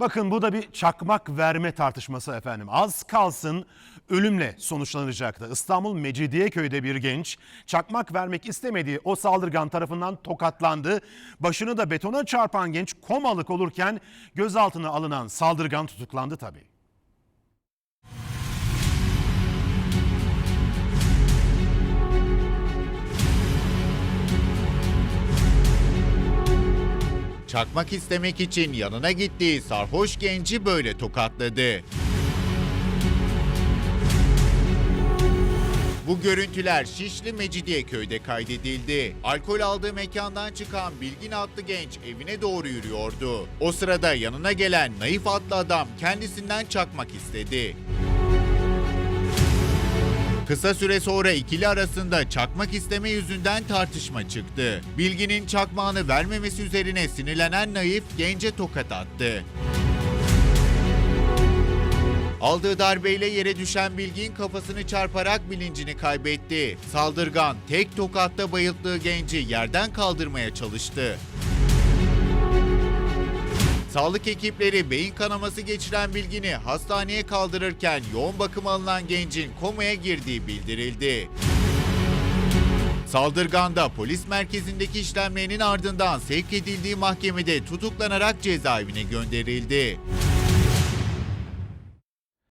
Bakın bu da bir çakmak verme tartışması efendim. Az kalsın ölümle sonuçlanacaktı. İstanbul Mecidiyeköy'de bir genç çakmak vermek istemediği o saldırgan tarafından tokatlandı. Başını da betona çarpan genç komalık olurken gözaltına alınan saldırgan tutuklandı tabii. Çakmak istemek için yanına gittiği sarhoş genci böyle tokatladı. Bu görüntüler Şişli Mecidiyeköy'de kaydedildi. Alkol aldığı mekandan çıkan Bilgin adlı genç evine doğru yürüyordu. O sırada yanına gelen Naif adlı adam kendisinden çakmak istedi. Kısa süre sonra ikili arasında çakmak isteme yüzünden tartışma çıktı. Bilginin çakmağını vermemesi üzerine sinirlenen Naif gence tokat attı. Aldığı darbeyle yere düşen Bilgin kafasını çarparak bilincini kaybetti. Saldırgan tek tokatta bayılttığı genci yerden kaldırmaya çalıştı. Sağlık ekipleri beyin kanaması geçiren Bilgin'i hastaneye kaldırırken yoğun bakıma alınan gencin komaya girdiği bildirildi. Saldırgan da polis merkezindeki işlemlerinin ardından sevk edildiği mahkemede tutuklanarak cezaevine gönderildi.